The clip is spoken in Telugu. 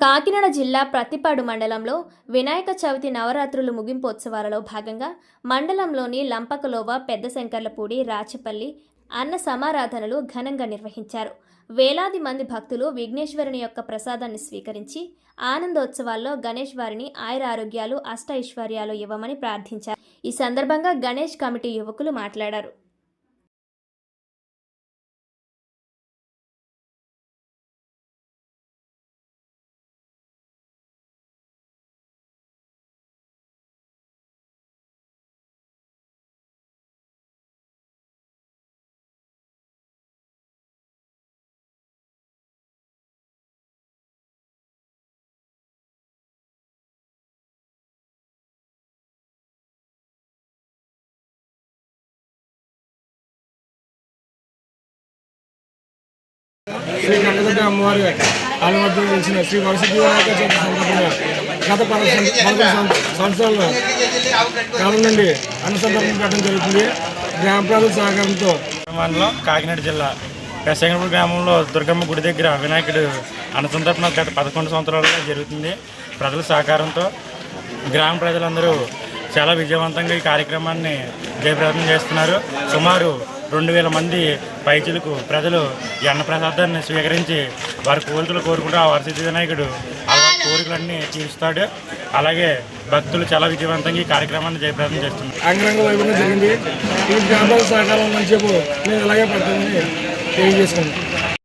కాకినాడ జిల్లా ప్రతిపాడు మండలంలో వినాయక చవితి నవరాత్రులు ముగింపోత్సవాలలో భాగంగా మండలంలోని లంపకలోవ పెద్ద శంకర్లపూడి రాచపల్లి అన్న సమారాధనలు ఘనంగా నిర్వహించారు. వేలాది మంది భక్తులు విఘ్నేశ్వరుని యొక్క ప్రసాదాన్ని స్వీకరించి ఆనందోత్సవాల్లో గణేష్ వారిని ఆయుర ఆరోగ్యాలు అష్ట ఐశ్వర్యాలు ఇవ్వమని ప్రార్థించారు. ఈ సందర్భంగా గణేష్ కమిటీ యువకులు మాట్లాడారు. శ్రీ కనకదుర్గ అమ్మవారి ఆలవద్దు నిలిచిన శ్రీ వరసిద్ధి చవితి సందర్భంగా గత పద పదకొండు సం- సంవత్సరాల కాలం నుండి అనుసంధానం పెట్టడం జరుగుతుంది. గ్రామ ప్రజల సహకారంతో మండలం కాకినాడ జిల్లా పెసంగపూడి గ్రామంలో దుర్గమ్మ గుడి దగ్గర వినాయకుడు అనుసంతర్పణ గత పదకొండు సంవత్సరాలుగా జరుగుతుంది. ప్రజల సహకారంతో గ్రామ ప్రజలందరూ చాలా విజయవంతంగా ఈ కార్యక్రమాన్ని జయప్రదం చేస్తున్నారు. సుమారు రెండు వేల మంది పైచులకు ప్రజలు ఈ అన్నప్రసాదాన్ని స్వీకరించి వారి కోరికలు కోరుకుంటూ ఆ వరసిద్ధి వినాయకుడు అలా వారి కోరికలన్నీ తీరుస్తాడు. అలాగే భక్తులు చాలా విజయవంతంగా ఈ కార్యక్రమాన్ని జయప్రదం చేస్తున్నారు. అంగరంగ జరిగింది. ఈ సహకారం మంచి మేము అలాగే పడుతుంది తెలియజేసుకుంటాను